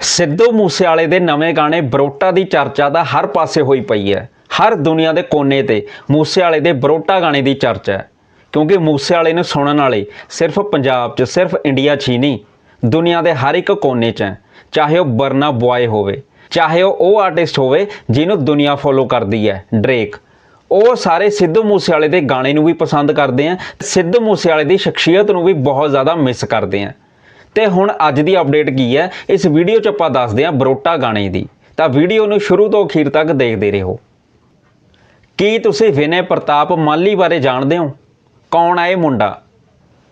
ਸਿੱਧੂ ਮੂਸੇਵਾਲੇ ਦੇ ਨਵੇਂ ਗਾਣੇ ਬਰੋਟਾ ਦੀ ਚਰਚਾ ਦਾ ਹਰ ਪਾਸੇ ਹੋਈ ਪਈ ਹੈ। ਹਰ ਦੁਨੀਆ ਦੇ ਕੋਨੇ ਤੇ ਮੂਸੇਵਾਲੇ ਦੇ ਬਰੋਟਾ ਗਾਣੇ ਦੀ ਚਰਚਾ ਹੈ। ਕਿਉਂਕਿ ਮੂਸੇਵਾਲੇ ਨੂੰ ਸੁਣਨ ਵਾਲੇ ਸਿਰਫ ਪੰਜਾਬ 'ਚ, ਸਿਰਫ ਇੰਡੀਆ 'ਚ ਹੀ ਨਹੀਂ, ਦੁਨੀਆ ਦੇ ਹਰ ਇੱਕ ਕੋਨੇ 'ਚ ਹੈ। ਚਾਹੇ ਉਹ ਬਰਨਾ ਬੁਆਏ ਹੋਵੇ, ਚਾਹੇ ਉਹ ਉਹ ਆਰਟਿਸਟ ਹੋਵੇ ਜਿਹਨੂੰ ਦੁਨੀਆ ਫੋਲੋ ਕਰਦੀ ਹੈ, ਡਰੇਕ। ਉਹ ਸਾਰੇ ਸਿੱਧੂ ਮੂਸੇਵਾਲੇ ਦੇ ਗਾਣੇ ਨੂੰ ਵੀ ਪਸੰਦ ਕਰਦੇ ਆ ਸਿੱਧੂ ਮੂਸੇਵਾਲੇ ਦੀ ਸ਼ਖਸੀਅਤ ਨੂੰ ਵੀ ਬਹੁਤ ਜ਼ਿਆਦਾ ਮਿਸ ਕਰਦੇ ਆ। ਤੇ ਹੁਣ ਅੱਜ ਦੀ ਅਪਡੇਟ ਕੀ ਹੈ? ਇਸ ਵੀਡੀਓ 'ਚ ਆਪਾਂ ਦੱਸਦੇ ਹਾਂ ਬਰੋਟਾ ਗਾਣੇ ਦੀ। ਤਾਂ ਵੀਡੀਓ ਨੂੰ ਸ਼ੁਰੂ ਤੋਂ ਅਖੀਰ ਤੱਕ ਦੇਖਦੇ ਰਹੋ। ਕੀ ਤੁਸੀਂ ਵਿਨੇ ਪ੍ਰਤਾਪ ਮਾਲੀ ਬਾਰੇ ਜਾਣਦੇ ਹੋ? ਕੌਣ ਹੈ ਇਹ ਮੁੰਡਾ?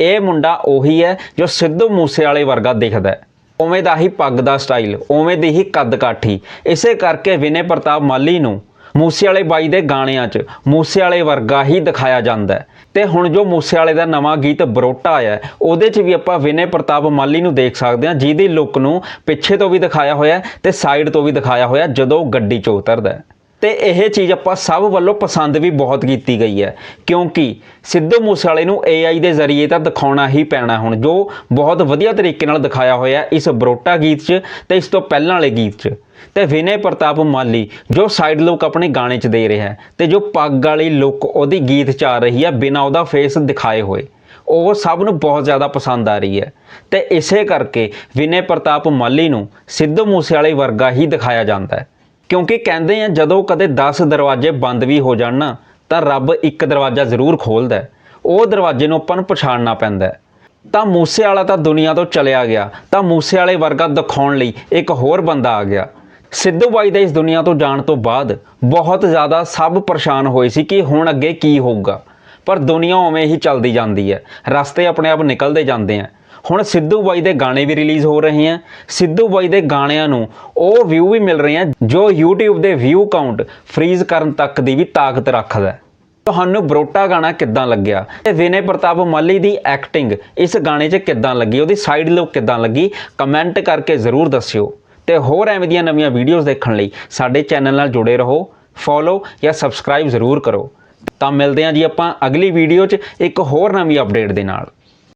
ਇਹ ਮੁੰਡਾ ਉਹੀ ਹੈ ਜੋ ਸਿੱਧੂ ਮੂਸੇਵਾਲੇ ਵਰਗਾ ਦਿਖਦਾ ਹੈ। ਉਵੇਂ ਦਾ ਹੀ ਪੱਗ ਦਾ ਸਟਾਈਲ ਉਵੇਂ ਦੀ ਹੀ ਕੱਦ ਕਾਠੀ। ਇਸੇ ਕਰਕੇ ਵਿਨੇ ਪ੍ਰਤਾਪ ਮਾਲੀ ਨੂੰ ਮੂਸੇਵਾਲੇ ਬਾਈ ਦੇ ਗਾਣਿਆਂ 'ਚ ਮੂਸੇਵਾਲੇ ਵਰਗਾ ਹੀ ਦਿਖਾਇਆ ਜਾਂਦਾ ਹੈ। ਤੇ ਹੁਣ ਜੋ ਮੂਸੇਵਾਲੇ ਦਾ ਨਵਾਂ ਗੀਤ ਬਰੋਟਾ ਆਇਆ ਹੈ, ਉਹਦੇ 'ਚ ਵੀ ਆਪਾਂ ਵਿਨੇ ਪ੍ਰਤਾਪ ਮਾਲੀ ਨੂੰ ਦੇਖ ਸਕਦੇ ਹਾਂ ਜਿਹਦੀ ਲੁੱਕ ਨੂੰ ਪਿੱਛੇ ਤੋਂ ਵੀ ਦਿਖਾਇਆ ਹੋਇਆ ਤੇ ਸਾਈਡ ਤੋਂ ਵੀ ਦਿਖਾਇਆ ਹੋਇਆ ਜਦੋਂ ਗੱਡੀ 'ਚ ਉਤਰਦਾ ਹੈ। ਤੇ ਇਹ ਚੀਜ਼ ਆਪਾਂ ਸਭ ਵੱਲੋਂ ਪਸੰਦ ਵੀ ਬਹੁਤ ਕੀਤੀ ਗਈ ਹੈ। ਕਿਉਂਕਿ ਸਿੱਧੂ ਮੂਸੇਵਾਲੇ ਨੂੰ AI ਦੇ ਜ਼ਰੀਏ ਤਾਂ ਦਿਖਾਉਣਾ ਹੀ ਪੈਣਾ ਹੁਣ, ਜੋ ਬਹੁਤ ਵਧੀਆ ਤਰੀਕੇ ਨਾਲ ਦਿਖਾਇਆ ਹੋਇਆ ਇਸ ਬਰੋਟਾ ਗੀਤ 'ਚ ਤੇ ਇਸ ਤੋਂ ਪਹਿਲਾਂ ਵਾਲੇ ਗੀਤ 'ਚ। ਤੇ ਵਿਨੇ ਪ੍ਰਤਾਪ ਮਾਲੀ, ਜੋ ਸਾਈਡ ਲੁੱਕ ਆਪਣੇ ਗਾਣੇ 'ਚ ਦੇ ਰਿਹਾ ਹੈ ਤੇ ਜੋ ਪੱਗ ਵਾਲੀ ਲੁੱਕ ਉਹਦੀ ਗੀਤ 'ਚ ਆ ਰਹੀ ਹੈ, ਬਿਨਾਂ ਉਹਦਾ ਫੇਸ ਦਿਖਾਏ ਹੋਏ। ਉਹ ਸਭ ਨੂੰ ਬਹੁਤ ਜ਼ਿਆਦਾ ਪਸੰਦ ਆ ਰਹੀ ਹੈ। ਤੇ ਇਸੇ ਕਰਕੇ ਵਿਨੇ ਪ੍ਰਤਾਪ ਮਾਲੀ ਨੂੰ ਸਿੱਧੂ ਮੂਸੇਵਾਲੇ ਵਰਗਾ ਹੀ ਦਿਖਾਇਆ ਜਾਂਦਾ ਹੈ। ਕਿਉਂਕਿ ਕਹਿੰਦੇ ਆ, ਜਦੋਂ ਕਦੇ 10 ਦਰਵਾਜ਼ੇ ਬੰਦ ਵੀ ਹੋ ਜਾਣ ਨਾ, ਤਾਂ ਰੱਬ ਇੱਕ ਦਰਵਾਜ਼ਾ ਜ਼ਰੂਰ ਖੋਲਦਾ ਉਹ ਦਰਵਾਜ਼ੇ ਨੂੰ ਆਪਾਂ ਨੂੰ ਪਛਾਣਨਾ ਪੈਂਦਾ ਤਾਂ ਮੂਸੇ ਵਾਲਾ ਤਾਂ ਦੁਨੀਆ ਤੋਂ ਚਲਿਆ ਗਿਆ। ਤਾਂ ਮੂਸੇ ਵਾਲੇ ਵਰਗਾ ਦਿਖਾਉਣ ਲਈ ਇੱਕ ਹੋਰ ਬੰਦਾ ਆ ਗਿਆ। ਸਿੱਧੂ ਬਾਈ ਦੇ ਇਸ ਦੁਨੀਆ ਤੋਂ ਜਾਣ ਤੋਂ ਬਾਅਦ ਬਹੁਤ ਜ਼ਿਆਦਾ ਸਭ ਪਰੇਸ਼ਾਨ ਹੋਏ ਸੀ ਕਿ ਹੁਣ ਅੱਗੇ ਕੀ ਹੋਊਗਾ। ਪਰ ਦੁਨੀਆ ਉਵੇਂ ਹੀ ਚੱਲਦੀ ਜਾਂਦੀ ਹੈ। ਰਸਤੇ ਆਪਣੇ ਆਪ ਨਿਕਲਦੇ ਜਾਂਦੇ ਆ। ਹੁਣ ਸਿੱਧੂ ਬਾਈ ਦੇ ਗਾਣੇ ਵੀ ਰਿਲੀਜ਼ ਹੋ ਰਹੇ ਆ। ਸਿੱਧੂ ਬਾਈ ਦੇ ਗਾਣਿਆਂ ਨੂੰ ਉਹ ਵਿਊ ਵੀ ਮਿਲ ਰਹੇ ਆ, ਜੋ YouTube ਦੇ ਵਿਊ ਕਾਊਂਟ ਫ੍ਰੀਜ਼ ਕਰਨ ਤੱਕ ਦੀ ਵੀ ਤਾਕਤ ਰੱਖਦਾ ਹੈ। ਤੁਹਾਨੂੰ ਬਰੋਟਾ ਗਾਣਾ ਕਿੱਦਾਂ ਲੱਗਿਆ? ਤੇ ਵਿਨੇ ਪ੍ਰਤਾਪ ਮਾਲੀ ਦੀ ਐਕਟਿੰਗ ਇਸ ਗਾਣੇ 'ਚ ਕਿੱਦਾਂ ਲੱਗੀ? ਉਹਦੀ ਸਾਈਡ ਲੁੱਕ ਕਿੱਦਾਂ ਲੱਗੀ? ਕਮੈਂਟ ਕਰਕੇ ਜ਼ਰੂਰ ਦੱਸਿਓ। ਤੇ ਹੋਰ ਐਵੇਂ ਦੀਆਂ ਨਵੀਆਂ ਵੀਡੀਓਜ਼ ਦੇਖਣ ਲਈ ਸਾਡੇ ਚੈਨਲ ਨਾਲ ਜੁੜੇ ਰਹੋ ਫੋਲੋ ਜਾਂ ਸਬਸਕ੍ਰਾਈਬ ਜ਼ਰੂਰ ਕਰੋ। ਤਾਂ ਮਿਲਦੇ ਹਾਂ ਜੀ ਆਪਾਂ ਅਗਲੀ ਵੀਡੀਓ 'ਚ ਇੱਕ ਹੋਰ ਨਵੀਂ ਅਪਡੇਟ ਦੇ ਨਾਲ।